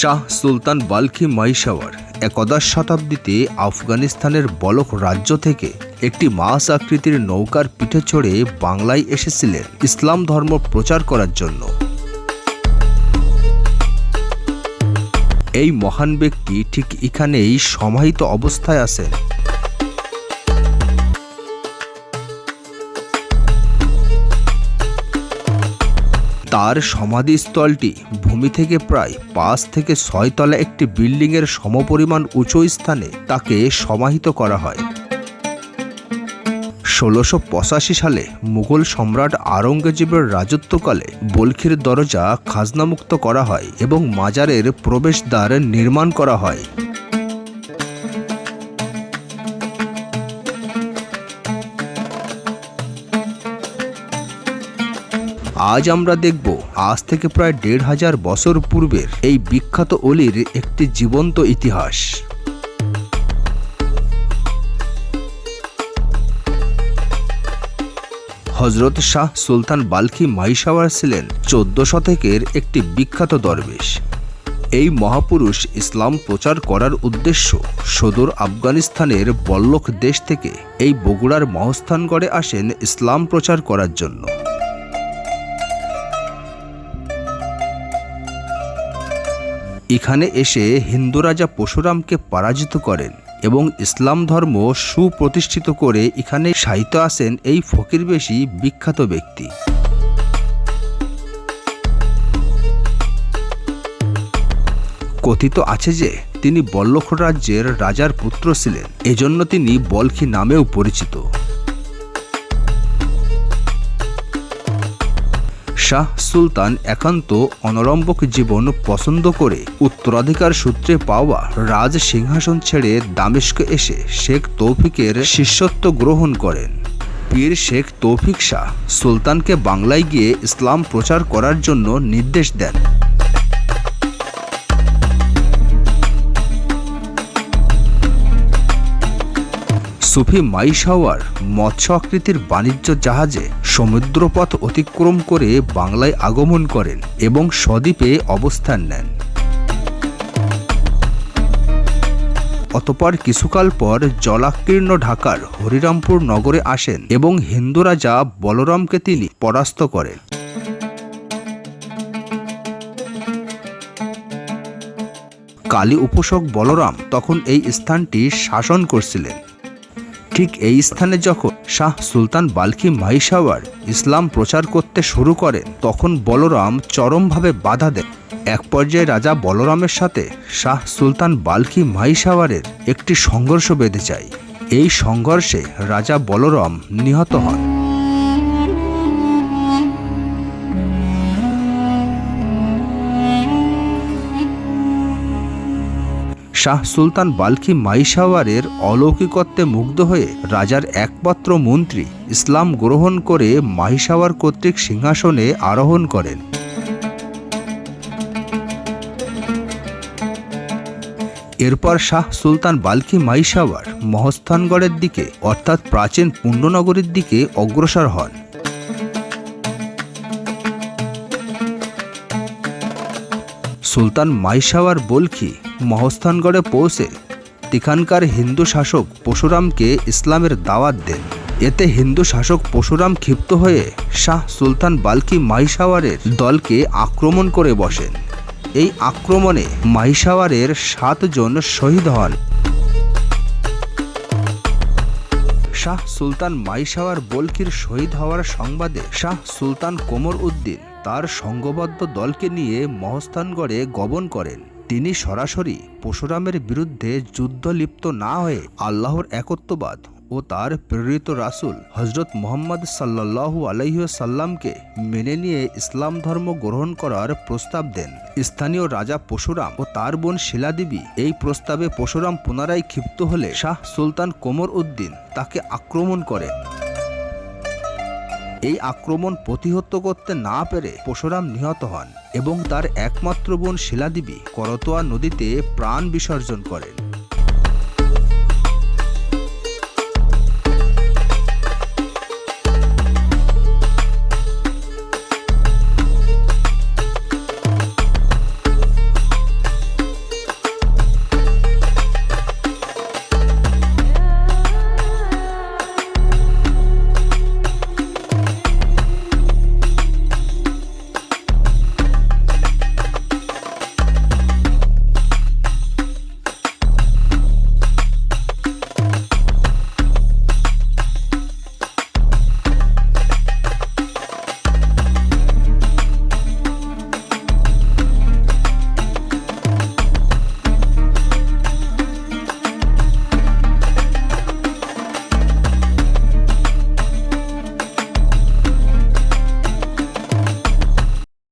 শাহ সুলতান bulky মাইশাওয়ার একদশ শতাব্দীতে আফগানিস্তানের বলক রাজ্য থেকে একটি মাস আকৃতির নৌকার পিঠে চড়ে বাংলায় এসেছিলেন ইসলাম ধর্ম প্রচার করার জন্য। এই মহান ব্যক্তি ঠিক এখানেই সমাহিত অবস্থায় আছেন। তার সমাধিস্থলটি ভূমি থেকে প্রায় পাঁচ থেকে ছয় তলা একটি বিল্ডিংয়ের সমপরিমাণ উঁচু স্থানে তাকে সমাহিত করা হয়। ষোলোশো পঁচাশি সালে মুঘল সম্রাট আওরঙ্গজেবের রাজত্বকালে বলখির দরজা খাজনামুক্ত করা হয় এবং মাজারের প্রবেশদ্বার নির্মাণ করা হয়। আজ আমরা দেখব আজ থেকে প্রায় দেড় হাজার বছর পূর্বের এই বিখ্যাত অলির একটি জীবন্ত ইতিহাস। হজরত শাহ সুলতান বাল্কি মাইশাওয়ার ছিলেন চোদ্দ শতকের একটি বিখ্যাত দরবেশ। এই মহাপুরুষ ইসলাম প্রচার করার উদ্দেশ্য সদর আফগানিস্তানের বল্লখ দেশ থেকে এই বগুড়ার মহস্থানগড়ে আসেন ইসলাম প্রচার করার জন্য। এখানে এসে হিন্দু রাজা পরশুরামকে পরাজিত করেন এবং ইসলাম ধর্ম সুপ্রতিষ্ঠিত করে এখানে সাহিত্য আসেন এই ফকির বেশি বিখ্যাত ব্যক্তি। কথিত আছে যে, তিনি বল্লখ রাজ্যের রাজার পুত্র ছিলেন। এজন্য তিনি বলখি নামেও পরিচিত। শাহ সুলতান একান্ত অনলম্বক জীবন পছন্দ করে উত্তরাধিকার সূত্রে পাওয়া রাজ সিংহাসন ছেড়ে দামেস্ক এসে শেখ তৌফিকের শিষ্যত্ব গ্রহণ করেন। পীর শেখ তৌফিক শাহ সুলতানকে বাংলায় গিয়ে ইসলাম প্রচার করার জন্য নির্দেশ দেন। সুফি মাইশাওয়ার মৎস্য আকৃতির বাণিজ্য জাহাজে সমুদ্রপথ অতিক্রম করে বাংলায় আগমন করেন এবং সদ্বীপে অবস্থান নেন। অতপর কিছুকাল পর জলাকীর্ণ ঢাকার হরিরামপুর নগরে আসেন এবং হিন্দু রাজা বলরামকে তিনি পরাস্ত করেন। কালী উপাসক বলরাম তখন এই স্থানটি শাসন করছিলেন। ঠিক এই স্থানে যখন শাহ সুলতান বালকি মাইশাওয়ার ইসলাম প্রচার করতে শুরু করে, তখন বলরাম চরমভাবে বাধা দেয় এক পর্যায়ে রাজা বলরামের সাথে শাহ সুলতান বালকি মাইশাওয়ারের একটি সংঘর্ষ বেঁধে যায়। এই সংঘর্ষে রাজা বলরাম নিহত হন। শাহ সুলতান বাল্কি মাইশাওয়ারের অলৌকিকত্বে মুগ্ধ হয়ে রাজার একমাত্র মন্ত্রী ইসলাম গ্রহণ করে মাইশাওয়ার কর্তৃক সিংহাসনে আরোহণ করেন। এরপর শাহ সুলতান বাল্কি মাইশাওয়ার মহস্থানগড়ের দিকে, অর্থাৎ প্রাচীন পুণ্যনগরীর দিকে অগ্রসর হন। সুলতান মাইশাওয়ার বলখি মহস্থানগড়ে পৌঁছে তিখানকার হিন্দু শাসক পশুরামকে ইসলামের দাওয়াত দেন। এতে হিন্দু শাসক পশুরাম ক্ষিপ্ত হয়ে শাহ সুলতান বাল্কি মাইশাওয়ারের দলকে আক্রমণ করে বসেন। এই আক্রমণে মাইশাওয়ারের সাতজন শহীদ হন। শাহ সুলতান মাইশাওয়ার বলকির শহীদ হওয়ার সংবাদে শাহ সুলতান কোমর উদ্দিন তার সংঘবদ্ধ দলকে নিয়ে মহস্থানগড়ে গমন করেন। তিনি সরাসরি পরশুরামের বিরুদ্ধে যুদ্ধ লিপ্ত না হয়ে আল্লাহর একত্ববাদ ও তার প্রেরিত রাসূল হজরত মোহাম্মদ সাল্লাল্লাহু আলাইসাল্লামকে মেনে নিয়ে ইসলাম ধর্ম গ্রহণ করার প্রস্তাব দেন। স্থানীয় রাজা পরশুরাম ও তার বোন শিলাদেবী এই প্রস্তাবে পরশুরাম পুনরায় ক্ষিপ্ত হলে শাহ সুলতান কোমর উদ্দিন তাকে আক্রমণ করে। এই আক্রমণ প্রতিহত করতে না পেরে পরশুরাম নিহত হন। এবং তার একমাত্র বোন শিলাদেবী করতোয়া নদীতে প্রাণ বিসর্জন করেন।